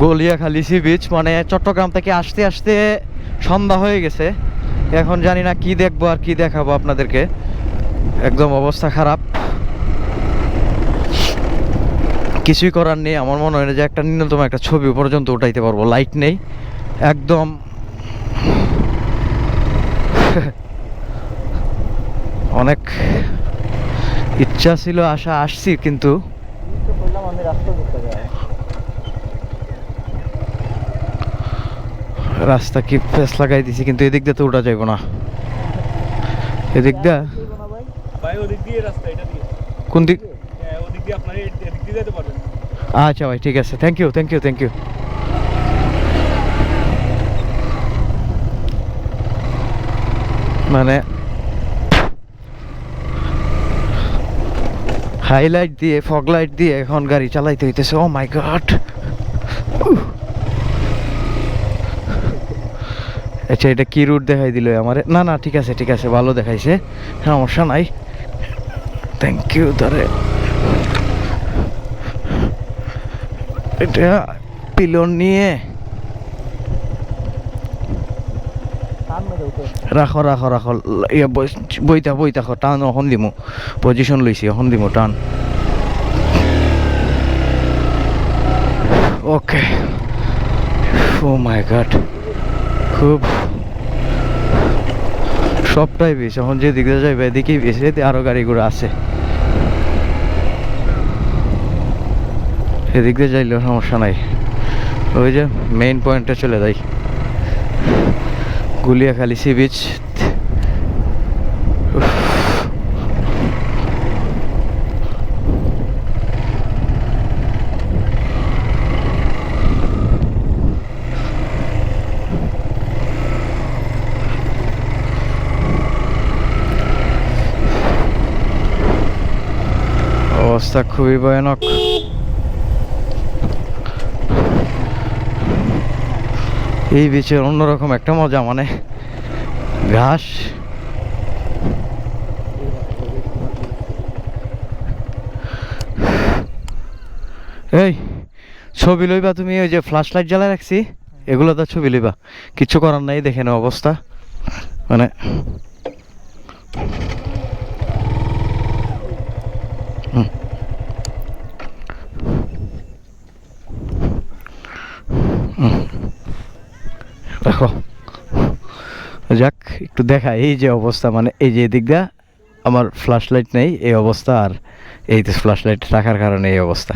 গলিয়াখালী sea beach মানে চট্টগ্রাম থেকে আসতে আসতে সন্ধ্যা হয়ে গেছে। এখন জানি না কি দেখব আর কি দেখাবো আপনাদেরকে। একদম অবস্থা খারাপ। কিছুই করার নেই, আমার মনে হয় না যে একটা ন্যূনতম একটা ছবি পর্যন্ত উঠাইতে পারব লাইট নেই। একদম অনেক ইচ্ছা ছিল, আশা আসছি, কিন্তু রাস্তা কি ফেস লাগাই দিছি কিন্তু এদিক দিয়ে তো উঠা যাইব না। এদিক দিয়ে? ভাই ওদিক দিয়ে রাস্তা এটা দিয়ে। কোন দিক? হ্যাঁ, ওদিক দিয়ে আপনার এদিক দিয়ে যেতে পারবেন। আচ্ছা ভাই ঠিক আছে। Thank you thank you thank you মানে হাইলাইট দিয়ে ফগ লাইট দিয়ে এখন গাড়ি চালাইতে হইতেছে। ও মাই গড আচ্ছা এটা কি রুট দেখাই দিল আমার? না না, ঠিক আছে ঠিক আছে, ভালো দেখাইছে। সমস্যা নাই। থ্যাংক ইউ ধরে। এটা পিলন নিয়ে। রাখো রাখো রাখো। ইয়া, বই- বইতা বইতা টান অখন দিমু। পজিশন লইছি অখন দিমু, টান। ওকে ও মাই গড খুব সবটাই বেশ। এখন যে দিকে যাইবে, এদিকেই বেশি। আরও গাড়ি ঘোড়া আছে। এদিক দিয়ে যাইলেও সমস্যা নাই। ওই যে মেইন পয়েন্টে চলে যাই। গুলিয়াখালি সি বিচ অবস্থা খুবই ভয়ানক। এই বিচের অন্যরকম একটা মজা মানে ঘাস। এই, ছবি লইবা তুমি, ওই যে ফ্ল্যাশ লাইট জ্বালায় রাখছি, এগুলো তো ছবি লইবা। কিচ্ছু করার নাই, দেখে অবস্থা। মানে যাক, একটু দেখা এই যে অবস্থা মানে এই যে এদিক আমার ফ্ল্যাশ লাইট নেই, এই অবস্থা, আর এই ফ্ল্যাশ লাইট রাখার কারণে এই অবস্থা।